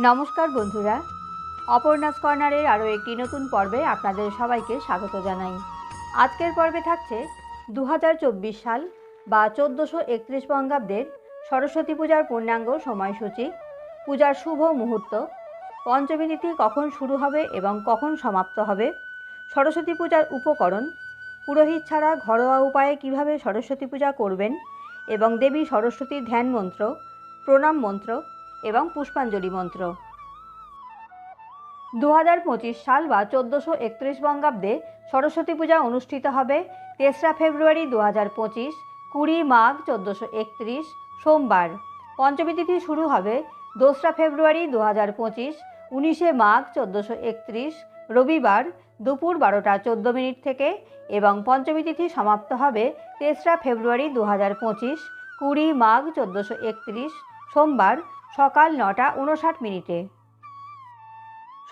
নমস্কার বন্ধুরা। অপর্ণাস কর্নারের আরও একটি নতুন পর্বে আপনাদের সবাইকে স্বাগত জানাই। আজকের পর্বে থাকছে দু হাজার চব্বিশ সাল বা চোদ্দোশো একত্রিশ বঙ্গাব্দের সরস্বতী পূজার পূর্ণাঙ্গ সময়সূচি। পূজার শুভ মুহূর্ত। পঞ্চমী কখন শুরু হবে এবং কখন সমাপ্ত হবে? সরস্বতী পূজার উপকরণ। পুরোহিত ছাড়া ঘরোয়া উপায়ে কীভাবে সরস্বতী পূজা করবেন? এবং দেবী সরস্বতীর ধ্যান মন্ত্র, প্রণাম মন্ত্র এবং পুষ্পাঞ্জলি মন্ত্র। দু হাজার পঁচিশ সাল বা চোদ্দোশো একত্রিশ বঙ্গাব্দে সরস্বতী পূজা অনুষ্ঠিত হবে। তেসরা ফেব্রুয়ারি দু হাজার পঁচিশ, কুড়ি মাঘ চোদ্দোশো একত্রিশ, সোমবার। পঞ্চমী তিথি শুরু হবে দোসরা ফেব্রুয়ারি দু হাজার পঁচিশ, উনিশে মাঘ চোদ্দোশো একত্রিশ, রবিবার দুপুর বারোটা চোদ্দ মিনিট থেকে এবং পঞ্চমী তিথি সমাপ্ত হবে তেসরা ফেব্রুয়ারি দু হাজার পঁচিশ, কুড়ি মাঘ চোদ্দোশো একত্রিশ, সোমবার সকাল নটা উনষাট মিনিটে।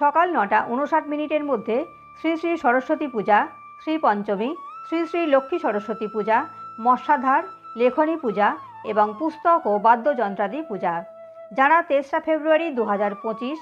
সকাল নটা উনষাট মিনিটের মধ্যে শ্রী শ্রী সরস্বতী পূজা, শ্রী পঞ্চমী, শ্রী শ্রী লক্ষ্মী সরস্বতী পূজা, মশাধার, লেখনী পূজা এবং পুস্তক ও বাদ্যযন্ত্রাদি পূজা, যারা তেসরা ফেব্রুয়ারি দু হাজার পঁচিশ,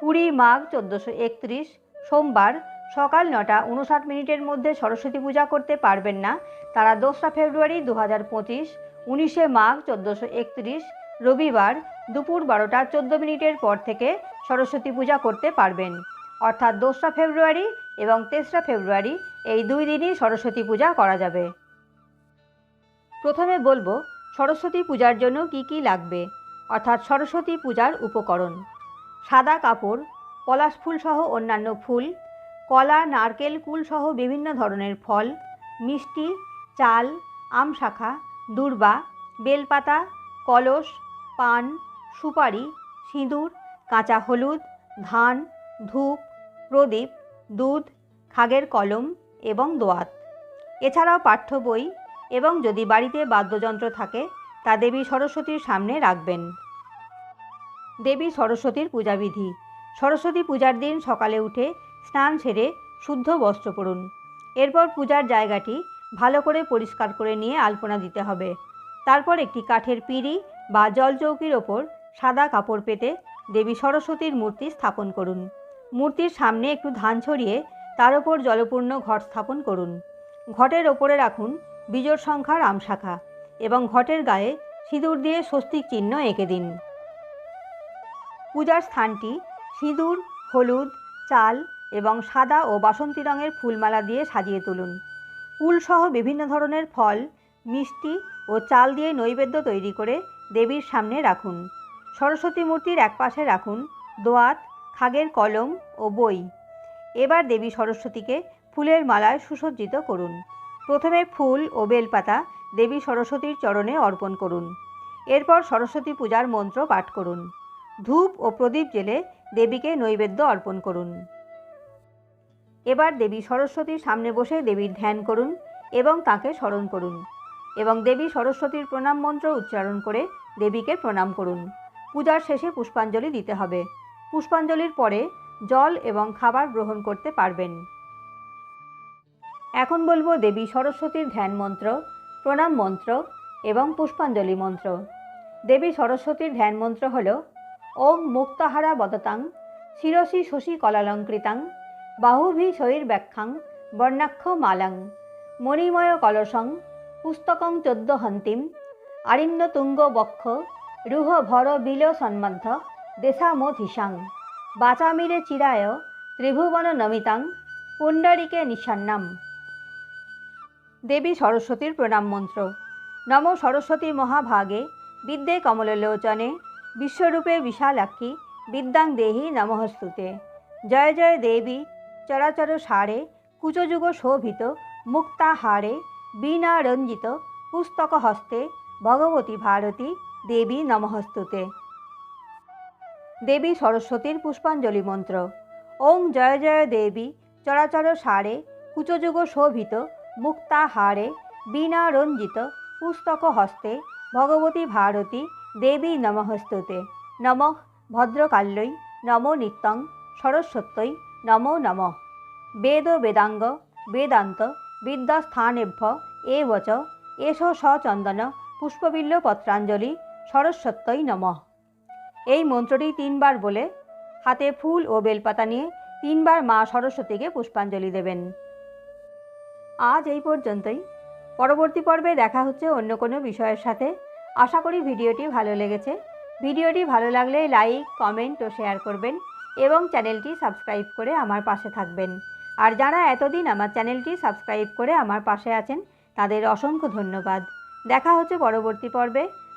কুড়ি মাঘ চোদ্দোশো একত্রিশ, সোমবার সকাল নটা উনষাট মিনিটের মধ্যে সরস্বতী পূজা করতে পারবেন না, তারা দোসরা ফেব্রুয়ারি দু হাজার পঁচিশ, উনিশে মাঘ চোদ্দোশো একত্রিশ, রবিবার দুপুর বারোটা চোদ্দ মিনিটের পর থেকে সরস্বতী পূজা করতে পারবেন। অর্থাৎ দোসরা ফেব্রুয়ারি এবং তেসরা ফেব্রুয়ারি এই দুই দিনই সরস্বতী পূজা করা যাবে। প্রথমে বলব, সরস্বতী পূজার জন্য কি কি লাগবে? অর্থাৎ সরস্বতী পূজার উপকরণ। সাদা কাপড়, পলাশ ফুল সহ অন্যান্য ফুল, কলা, নারকেল, কুল সহ বিভিন্ন ধরনের ফল, মিষ্টি, চাল, আম শাখা, দূর্বা, বেলপাতা, কলস, পান সুপারি, সিঁদুর, কাঁচা হলুদ, ধান, ধূপ, প্রদীপ, দুধ, খাগের কলম এবং দোয়াত। এছাড়াও পাঠ্য বই এবং যদি বাড়িতে বাদ্যযন্ত্র থাকে, তা দেবী সরস্বতীর সামনে রাখবেন। দেবী সরস্বতীর পূজাবিধি। সরস্বতী পূজার দিন সকালে উঠে স্নান সেরে শুদ্ধ বস্ত্র পরুন। এরপর পূজার জায়গাটি ভালো করে পরিষ্কার করে নিয়ে আলপনা দিতে হবে। তারপর একটি কাঠের পিঁড়ি বা জলচৌকির ওপর সাদা কাপড় পেতে দেবী সরস্বতীর মূর্তি স্থাপন করুন। মূর্তির সামনে একটু ধান ছড়িয়ে তার ওপর জলপূর্ণ ঘট স্থাপন করুন। ঘটের ওপরে রাখুন বিজোড় সংখ্যার আমশাখা এবং ঘটের গায়ে সিঁদুর দিয়ে স্বস্তিক চিহ্ন এঁকে দিন। পূজার স্থানটি সিঁদুর, হলুদ, চাল এবং সাদা ও বাসন্তী রঙের ফুলমালা দিয়ে সাজিয়ে তুলুন। ফুলসহ বিভিন্ন ধরনের ফল, মিষ্টি ও চাল দিয়ে নৈবেদ্য তৈরি করে দেবীর সামনে রাখুন। সরস্বতী মূর্তির একপাশে রাখুন দোয়াত, খাগের কলম ও বই। এবার দেবী সরস্বতীকে ফুলের মালায় সুসজ্জিত করুন। প্রথমে ফুল ও বেলপাতা দেবী সরস্বতীর চরণে অর্পণ করুন। এরপর সরস্বতী পূজার মন্ত্র পাঠ করুন। ধূপ ও প্রদীপ জেলে দেবীকে নৈবেদ্য অর্পণ করুন। এবার দেবী সরস্বতীর সামনে বসে দেবীর ধ্যান করুন এবং তাকে স্মরণ করুন এবং দেবী সরস্বতীর প্রণাম মন্ত্র উচ্চারণ করে দেবীকে প্রণাম করুন। পূজার শেষে পুষ্পাঞ্জলি দিতে হবে। পুষ্পাঞ্জলির পরে জল এবং খাবার গ্রহণ করতে পারবেন। এখন বলব দেবী সরস্বতীর ধ্যান মন্ত্র, প্রণাম মন্ত্র এবং পুষ্পাঞ্জলি মন্ত্র। দেবী সরস্বতীর ধ্যান মন্ত্র হল, ওম মুক্তাহারা বদতাং, শিরসি শশী কলালঙ্কৃতাং, বাহুভি শৈর ব্যাখ্যাং, বর্ণাক্ষ মালাং, মণিময় কলসং, পুস্তকং চোদ্দ হন্তিম আরিন্দ তুঙ্গ বক্ষ রুহ ভর বিল সন্মধ্য দেশামোধিসাং বাচামিরে চিরায় ত্রিভুবন নমিতাং, পুণ্ডরিকে নিশান্নাম। দেবী সরস্বতীর প্রণাম মন্ত্র। নম সরস্বতী মহাভাগে বিদ্যে কমললোচনে বিশ্বরূপে বিশালাক্ষী বিদ্যাং দেহি নমঃস্তুতে। জয় জয় দেবী, চরাচর সারে কুচযুগ শোভিত মুক্তাহারে বীণা রঞ্জিত পুস্তক হস্তে ভগবতী ভারতী দেবী নমঃস্তুতে। দেবী সরস্বতীর পুষ্পাঞ্জলি মন্ত্র। ওং জয় জয় দেবী, চরাচর সারে, কুচযুগ শোভিত মুক্তাহারে বীণা রঞ্জিত পুস্তক হস্তে, ভগবতী ভারতী, দেবী নমঃস্তুতে। নমঃ ভদ্রকাল্যই নমো নিত্যং সরস্বত্যই নমো নমঃ। বেদ বেদাঙ্গ, বেদান্ত, বিদ্যাস্থানেভ্য এবচ এষ সচন্দন পুষ্পবিল্ল পত্রাঞ্জলি সরস্বত্যই নমঃ। এই মন্ত্রটি তিনবার বলে, হাতে ফুল ও বেলপাতা নিয়ে তিনবার মা সরস্বতীকে পুষ্পাঞ্জলি দেবেন। আজ এই পর্যন্তই। পরবর্তী পর্বে দেখা হচ্ছে অন্য কোনো বিষয়ের সাথে। আশা করি ভিডিওটি ভালো লেগেছে। ভিডিওটি ভালো লাগলে লাইক, কমেন্ট ও শেয়ার করবেন এবং চ্যানেলটি সাবস্ক্রাইব করে আমার পাশে থাকবেন। আর যারা এতদিন আমার চ্যানেলটি সাবস্ক্রাইব করে আমার পাশে আছেন, তাদের অসংখ্য ধন্যবাদ। দেখা হচ্ছে পরবর্তী পর্বে।